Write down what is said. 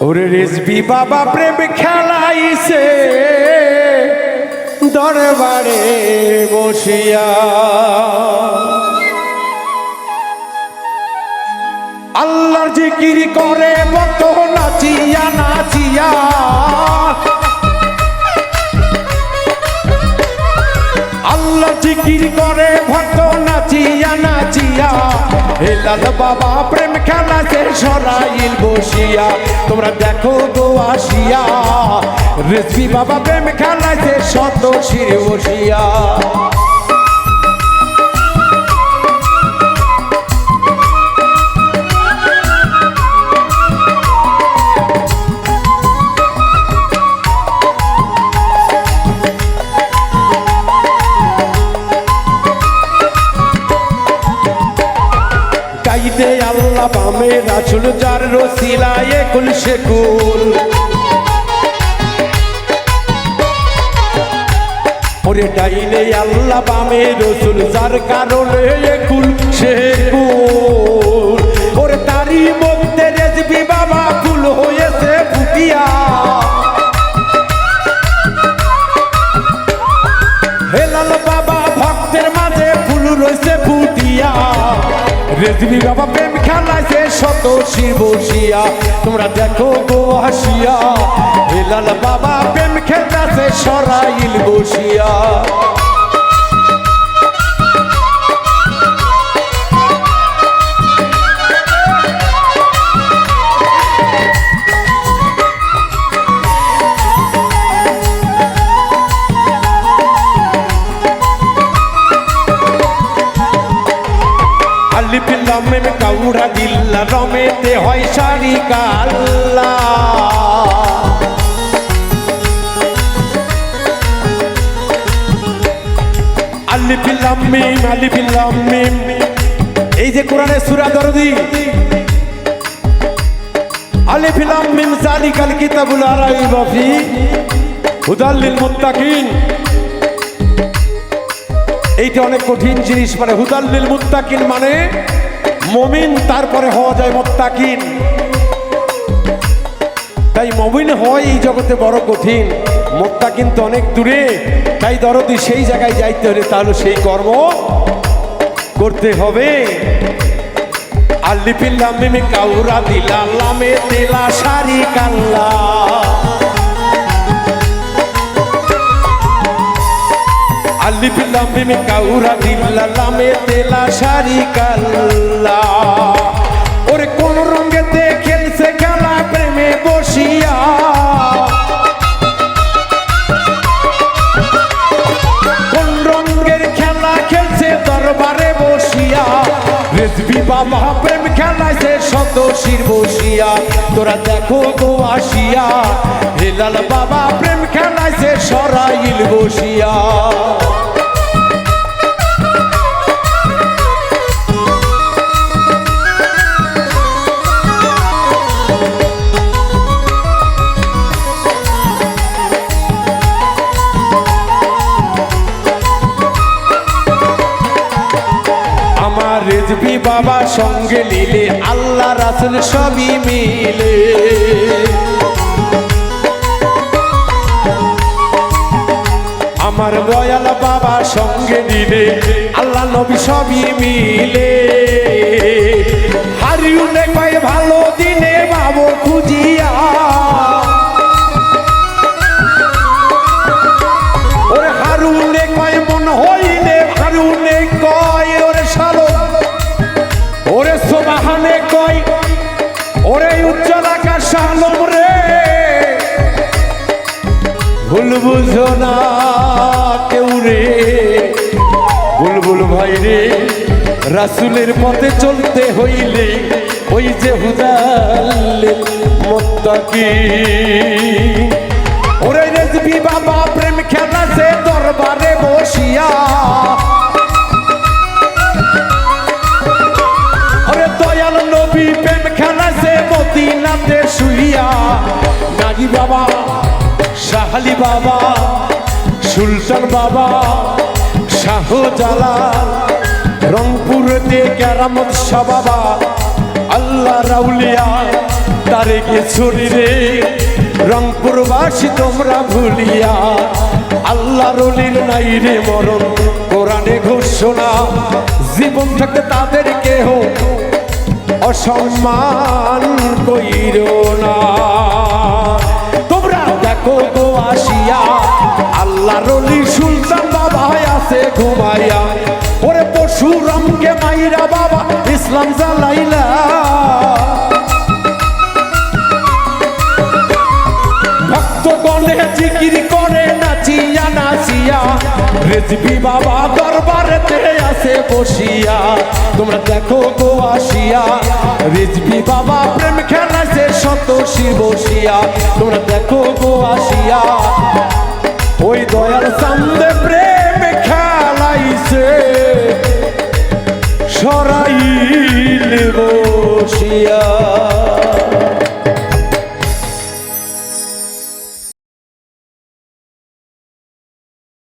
ওরে রেসবি বাবা প্রেম খেলাইছে। দরবারে বসিয়া। আল্লাহর জিকির করে আল্লাহ জিকির করে, ভক্ত নাচিয়া নাচিয়া। হেলাল বাবা, প্রেম খেলা সে সরাইল বসিয়া। তোমরা দেখো গো আসিয়া। রেসবি বাবা, প্রেম খেলা সে শিরে বসিয়া। বামে রাসুল যার রসিলায় কুল শেকুল ওরে ডাইনে আল্লাহ বামে রসুল, যার কারণে কুল শেকুল ওরে তারি মধ্যে রেজবি বাবা ফুল হয়েছে ফুটিয়া। হেলাল বাবা, ভক্তের মাঝে ফুল রয়েছে ফুটিয়া। রেজবি বাবা প্রেম শত শিব শিয়া তোমরা দেখো গো হাসিয়া হেলাল বাবা প্রেম খেতাছে সরাইল বসিয়া। পিল্লামে কাউরা দিল্লা, রমেতে হয় সারি কাল্লা। আলি পিল্লামিম আলি পিল্লামিম এই যে কোরআনের সূরা দরদি। আলি পিল্লামিম সালিকাল কিতাবুল আরাইবা ফি হুদাল লিল মুত্তাকিন। এইটা অনেক কঠিন জিনিস মানে হুদাল্লিল মুত্তাকিন মানে মমিন তারপরে হওয়া যায় মোত্তাকিন। তাই মমিন হয় এই জগতে বড় কঠিন। মোত্তাকিন তো অনেক দূরে, তাই দরদি সেই জায়গায় যাইতে হলে তাহলে সেই কর্ম করতে হবে। আল্লিপিল্লাম মিমি কাউরা দিলা লামে তেলা সারি কাল্লা। আলিফ লাম কাউরা দিল্লা লামে তেলা সারি কাল্লা। ওরে কোন রঙেতে খেলছে খেলা প্রেমে বসিয়া। কোন রঙের খেলা খেলছে দরবারে বসিয়া। রেজবি বাবা খেলাইছে শত শির বসিয়া তোরা দেখো গো আসিয়া হেলাল বাবা প্রেম খেলাইছে সরাইল বসিয়া। রেজবি বাবা সঙ্গে নিলে আল্লাহ রাসুল সবই মিলে। আমার দয়াল বাবা সঙ্গে দিলে আল্লাহ নবী সবই মিলে। হারিউলে কয় ভালো দিনে বাবু খুঁজিয়া ভুল বুঝো না কেউ রে। বুলবুল ভাই রে, রাসুলের পথে চলতে হইলে ওই যে হুদাল মত্তা কি ওরে রেজবি বাবা শাহালি বাবা, সুলতান বাবা শাহজালাল রংপুরতে কেরামত শাহ আল্লাহ রাউলিয়া তারে গেছরি রে। রংপুরবাসী তোমরা ভুলিয়া আল্লাহ রলির নাই রে মরণ। কোরআনে ঘোষণা, জীবন থাকতে তাদের কেহ অসম্মান কইর না। আল্লাহ রলি সুলতান বাবা আছে ঘুমাইয়া। ওরে পশুরামকে মাইরা বাবা, ইসলাম জ্বালাইলা। ভক্তগণে জিকির করে, নাচিয়া নাচিয়া। রেজবি বাবা দরবারেতে আছে বসিয়া। তোমরা দেখো গো আসিয়া। রেজবি বাবা প্রেম খেলাছে শত শিব বসিয়া। তোমরা দেখো গো আসিয়া। ওই দয়াল চান্দে প্রেম খেলাইছে। সরাইল বসিয়া।